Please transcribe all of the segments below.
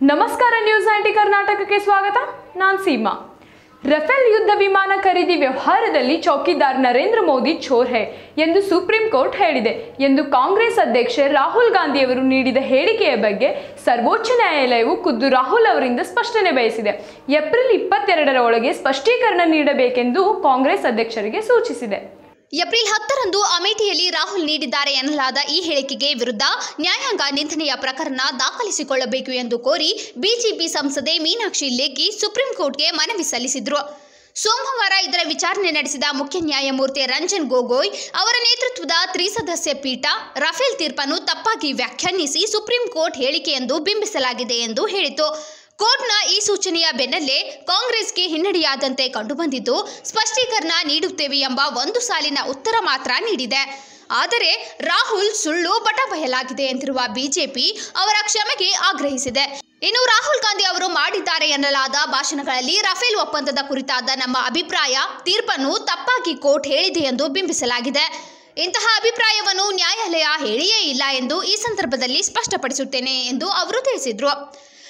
ನಮಸ್ಕಾರ news ninety ಕರ್ನಾಟಕಕ್ಕೆ ಸ್ವಾಗತ ನಾನ್ ಸೀಮಾ ರಫೇಲ್ ಯುದ್ಧ ವಿಮಾನ ಖರೀದಿ ವ್ಯವಹಾರದಲ್ಲಿ ಚೌಕಿದಾರ್ ನರೇಂದ್ರ ಮೋದಿ ಚೋರ್ ಹೇ ಎಂದು ಸುಪ್ರೀಂ ಕೋರ್ಟ್ ಹೇಳಿದೆ ಎಂದು ಕಾಂಗ್ರೆಸ್ ಅಧ್ಯಕ್ಷ ರಾಹುಲ್ ಗಾಂಧಿಯವರು ನೀಡಿದ ಹೇಳಿಕೆಯ ಬಗ್ಗೆ ಸರ್ವೋಚ್ಚ ನ್ಯಾಯಾಲಯವು ಖುದ್ದು ರಾಹುಲ್ ಅವರಿಂದ ಸ್ಪಷ್ಟನೆ ಬಯಸಿದೆ. ಏಪ್ರಿಲ್ ಇಪ್ಪತ್ತೆರಡರ ಒಳಗೆ ಸ್ಪಷ್ಟೀಕರಣ ನೀಡಬೇಕೆಂದು ಕಾಂಗ್ರೆಸ್ ಅಧ್ಯಕ್ಷರಿಗೆ ಸೂಚಿಸಿದೆ. ಏಪ್ರಿಲ್ ಹತ್ತರಂದು ಅಮೇಠಿಯಲ್ಲಿ ರಾಹುಲ್ ನೀಡಿದ್ದಾರೆ ಎನ್ನಲಾದ ಈ ಹೇಳಿಕೆಗೆ ವಿರುದ್ಧ ನ್ಯಾಯಾಂಗ ನಿಂದನೆಯ ಪ್ರಕರಣ ದಾಖಲಿಸಿಕೊಳ್ಳಬೇಕು ಎಂದು ಕೋರಿ ಬಿಜೆಪಿ ಸಂಸದೆ ಮೀನಾಕ್ಷಿ ಲೇಖಿ ಸುಪ್ರೀಂ ಕೋರ್ಟ್ಗೆ ಮನವಿ ಸಲ್ಲಿಸಿದರು. ಸೋಮವಾರ ಇದರ ವಿಚಾರಣೆ ನಡೆಸಿದ ಮುಖ್ಯ ನ್ಯಾಯಮೂರ್ತಿ ರಂಜನ್ ಗೊಗೊಯ್ ಅವರ ನೇತೃತ್ವದ ತ್ರಿಸದಸ್ಯ ಪೀಠ ರಫೇಲ್ ತೀರ್ಪನ್ನು ತಪ್ಪಾಗಿ ವ್ಯಾಖ್ಯಾನಿಸಿ ಸುಪ್ರೀಂ ಕೋರ್ಟ್ ಹೇಳಿಕೆಯೆಂದು ಬಿಂಬಿಸಲಾಗಿದೆ ಎಂದು ಹೇಳಿತು ಕೋರ್ಟ್ನ ಈ ಸೂಚನೆಯ ಬೆನ್ನಲ್ಲೇ ಕಾಂಗ್ರೆಸ್ಗೆ ಹಿನ್ನಡೆಯಾದಂತೆ ಕಂಡುಬಂದಿದ್ದು, ಸ್ಪಷ್ಟೀಕರಣ ನೀಡುತ್ತೇವೆ ಎಂಬ ಒಂದು ಸಾಲಿನ ಉತ್ತರ ಮಾತ್ರ ನೀಡಿದೆ. ಆದರೆ ರಾಹುಲ್ ಸುಳ್ಳು ಬಟ ಬಯಲಾಗಿದೆ ಎಂದಿರುವ ಬಿಜೆಪಿ ಅವರ ಕ್ಷಮೆಗೆ ಆಗ್ರಹಿಸಿದೆ. ಇನ್ನು ರಾಹುಲ್ ಗಾಂಧಿ ಅವರು ಮಾಡಿದ್ದಾರೆ ಎನ್ನಲಾದ ಭಾಷಣಗಳಲ್ಲಿ ರಫೇಲ್ ಒಪ್ಪಂದದ ಕುರಿತಾದ ನಮ್ಮ ಅಭಿಪ್ರಾಯ, ತೀರ್ಪನ್ನು ತಪ್ಪಾಗಿ ಕೋರ್ಟ್ ಹೇಳಿದೆ ಎಂದು ಬಿಂಬಿಸಲಾಗಿದೆ. ಇಂತಹ ಅಭಿಪ್ರಾಯವನ್ನು ನ್ಯಾಯಾಲಯ ಹೇಳಿಯೇ ಇಲ್ಲ ಎಂದು ಈ ಸಂದರ್ಭದಲ್ಲಿ ಸ್ಪಷ್ಟಪಡಿಸುತ್ತೇನೆ ಎಂದು ಅವರು ತಿಳಿಸಿದ್ರು.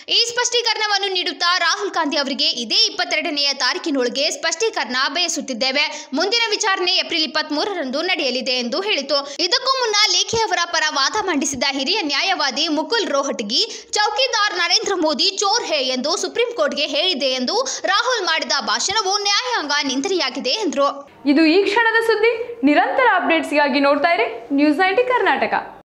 ಈ ಸ್ಪಷ್ಟೀಕರಣವನ್ನು ನೀಡುತ್ತಾ ರಾಹುಲ್ ಗಾಂಧಿ ಅವರಿಗೆ ಇದೇ ಇಪ್ಪತ್ತೆರಡನೆಯ ತಾರೀಕಿನೊಳಗೆ ಸ್ಪಷ್ಟೀಕರಣ ಬಯಸುತ್ತಿದ್ದೇವೆ. ಮುಂದಿನ ವಿಚಾರಣೆ ಏಪ್ರಿಲ್ ಇಪ್ಪತ್ತ್ ಮೂರರಂದು ನಡೆಯಲಿದೆ ಎಂದು ಹೇಳಿತು. ಇದಕ್ಕೂ ಮುನ್ನ ಲೇಖಿ ಅವರ ಪರ ವಾದ ಮಂಡಿಸಿದ ಹಿರಿಯ ನ್ಯಾಯವಾದಿ ಮುಕುಲ್ ರೋಹಟಗಿ, ಚೌಕಿದಾರ್ ನರೇಂದ್ರ ಮೋದಿ ಚೋರ್ ಹೇ ಎಂದು ಸುಪ್ರೀಂ ಕೋರ್ಟ್ಗೆ ಹೇಳಿದೆ ಎಂದು ರಾಹುಲ್ ಮಾಡಿದ ಭಾಷಣವು ನ್ಯಾಯಾಂಗ ನಿಂದನೆಯಾಗಿದೆ ಎಂದರು. ಇದು ಈ ಕ್ಷಣದ ಸುದ್ದಿ. ನಿರಂತರ ಅಪ್ಡೇಟ್ಸ್ಗಾಗಿ ನೋಡ್ತಾ ಇರಿ. News ninety Karnataka.